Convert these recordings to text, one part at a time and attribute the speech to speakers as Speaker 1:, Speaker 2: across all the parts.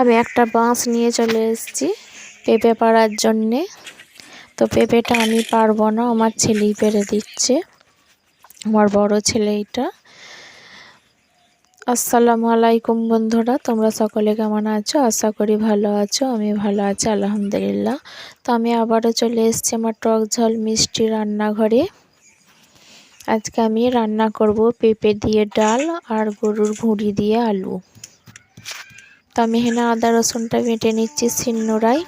Speaker 1: আমি একটা বাঁশ নিয়ে চলে এসেছি পেঁপে পাড়ার জন্যে। তো পেঁপেটা আমি পারব না, আমার ছেলেই পেরে দিচ্ছে, আমার বড় ছেলে এটা। আসসালামু আলাইকুম বন্ধুরা, তোমরা সকলে কেমন আছো? আশা করি ভালো আছো, আমি ভালো আছি, আলহামদুলিল্লাহ। তো আমি আবারও চলে এসেছি আমার টক ঝাল মিষ্টি রান্নাঘরে। আজকে আমি রান্না করব পেঁপে দিয়ে ডাল আর গরুর ভুঁড়ি দিয়ে আলু। তো আমি এখানে আদা, রসুনটা বেটে নিচ্ছি শিলনোড়ায়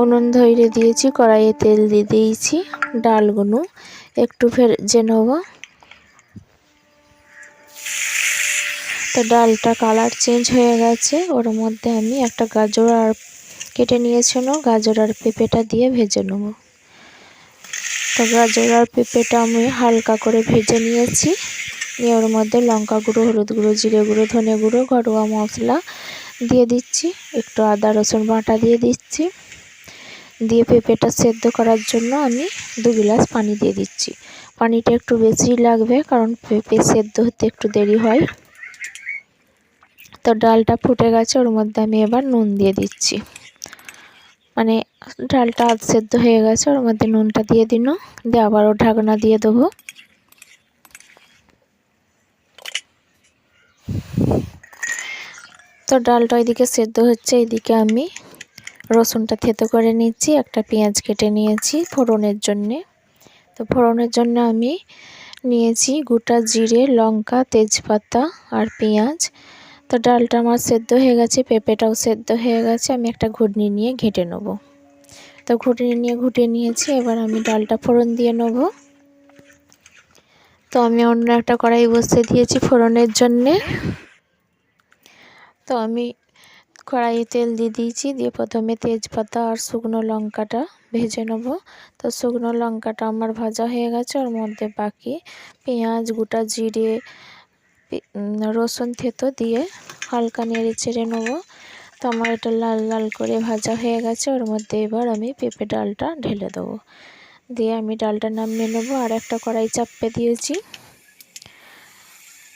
Speaker 1: উনুন ধৈরে দিয়েছি, কড়াইয়ে তেল দিয়ে দিয়েছি ডালগুলো একটু ভেজে নেব। তো ডালটা কালার চেঞ্জ হয়ে গেছে, ওর মধ্যে আমি একটা গাজর আর কেটে নিয়েছিল গাজর আর পেঁপেটা দিয়ে ভেজে নেব। তো গাজর আর পেঁপেটা আমি হালকা করে ভেজে নিয়েছি। নিয়ে ওর মধ্যে লঙ্কা গুঁড়ো, হলুদ গুঁড়ো, জিরে গুঁড়ো, ধনে গুঁড়ো, ঘরোয়া মশলা দিয়ে দিচ্ছি। একটু আদা, রসুন বাটা দিয়ে দিচ্ছি। দিয়ে পেঁপেটা সেদ্ধ করার জন্য আমি দু গ্লাস পানি দিয়ে দিচ্ছি। পানিটা একটু বেশি লাগবে কারণ পেঁপে সেদ্ধ হতে একটু দেরি হয়। তো ডালটা ফুটে গেছে, ওর মধ্যে আমি এবার নুন দিয়ে দিচ্ছি। মানে ডালটা আধ সেদ্ধ হয়ে গেছে, ওর মধ্যে নুনটা দিয়ে দিন। দিয়ে আবারও ঢাকনা দিয়ে দেবো। তো ডালটা ওইদিকে সেদ্ধ হচ্ছে এইদিকে আমি রসুনটা থেতো করে নিচ্ছি একটা পেঁয়াজ কেটে নিয়েছি ফোড়নের জন্যে। তো ফোড়নের জন্য আমি নিয়েছি গোটা জিরে, লঙ্কা, তেজপাতা আর পেঁয়াজ। তো ডালটা আমার সেদ্ধ হয়ে গেছে, পেঁপেটাও সেদ্ধ হয়ে গেছে, আমি একটা ঘুটনি নিয়ে ঘেঁটে নেব। তো ঘুটনি নিয়ে ঘুটিয়ে নিয়েছি, এবার আমি ডালটা ফোড়ন দিয়ে নেব। তো আমি অন্য একটা কড়াই বসিয়ে দিয়েছি ফোড়নের জন্যে। তো আমি কড়াইয়ে তেল দিয়ে দিয়েছি। দিয়ে প্রথমে তেজপাতা আর শুকনো লঙ্কাটা ভেজে নেব। তো শুকনো লঙ্কাটা আমার ভাজা হয়ে গেছে, ওর মধ্যে বাকি পেঁয়াজ, গোটা জিরে রসুন থেতো দিয়ে হালকা নেড়ে চেড়ে নেব। তো আমার এটা লাল লাল করে ভাজা হয়ে গেছে, ওর মধ্যে এবার আমি পেঁপে ডালটা ঢেলে দেবো। দিয়ে আমি ডালটা নামিয়ে নেব, আর একটা কড়াই চাপে দিয়েছি।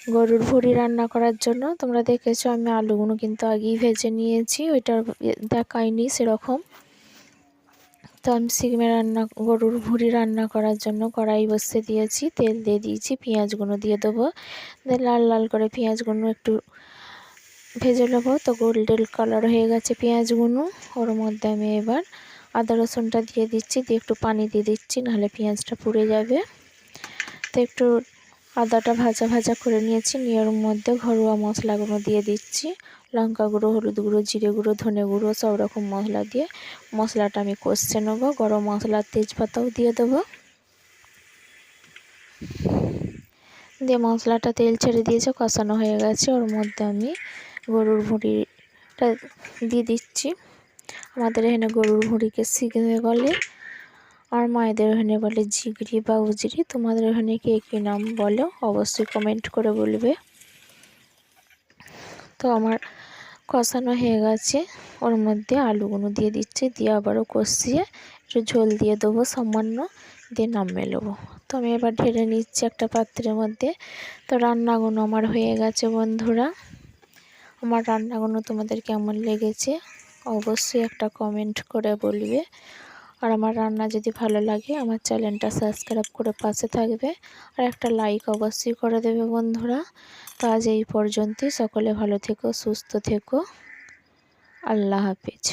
Speaker 1: গরুর ভুড়ি রান্না করার জন্য। তোমরা দেখেছ আমি আলুগুলো কিন্তু আগেই ভেজে নিয়েছি, ওইটা দেখাইনি সেরকম। তো আমি সিগমে রান্না, গরুর ভুড়ি রান্না করার জন্য কড়াই বসে দিয়েছি, তেল দিয়ে দিয়েছি, পেঁয়াজগুলো দিয়ে দেবো। দিয়ে লাল লাল করে পেঁয়াজগুলো একটু ভেজে নেব। তো গোল্ডেন কালার হয়ে গেছে পেঁয়াজগুলো, ওর মধ্যে আমি এবার আদা রসুনটা দিয়ে দিচ্ছি, দিয়ে একটু পানি দিয়ে দিচ্ছি, নাহলে পেঁয়াজটা পুড়ে যাবে। তো একটু আদাটা ভাজা ভাজা করে নিয়েছি। নিয়ে ওর মধ্যে ঘরোয়া মশলাগুলো দিয়ে দিচ্ছি। লঙ্কা গুঁড়ো, হলুদ গুঁড়ো, জিরে গুঁড়ো, ধনে গুঁড়ো, সব রকম মশলা দিয়ে মশলাটা আমি কষছে নেব। গরম মশলার তেজপাতাও দিয়ে দেবো। দিয়ে মশলাটা তেল ছেড়ে দিয়েছে, কষানো হয়ে গেছে। ওর মধ্যে আমি গরুর ভুঁড়িটা দিয়ে দিচ্ছি। আমাদের এখানে গরুর ভুঁড়িকে শিখবে বলে। আর মায়েদের ওখানে বলে ঝিগড়ি বা উজরি, তোমাদের ওখানে কে কী নাম বলো? অবশ্যই কমেন্ট করে বলবে। তো আমার কষানো হয়ে গেছে। ওর মধ্যে আলুগুলো দিয়ে দিচ্ছি, দিয়ে আবারও কষিয়ে একটু ঝোল দিয়ে দেবো, সামান্য দিয়ে নামিয়ে নেব। তো আমি এবার ঢেলে নিচ্ছি একটা পাত্রের মধ্যে। তো রান্নাগুলো আমার হয়ে গেছে বন্ধুরা। আমার রান্নাগুলো তোমাদের কেমন লেগেছে? অবশ্যই একটা কমেন্ট করে বলবে। আর আমার রান্না যদি ভালো লাগে, আমার চ্যানেলটা সাবস্ক্রাইব করে পাশে থাকবে। আর একটা লাইক অবশ্যই করে দেবে বন্ধুরা। তো আজ এই পর্যন্তই। সকলে ভালো থেকো, সুস্থ থেকো। আল্লাহ হাফিজ।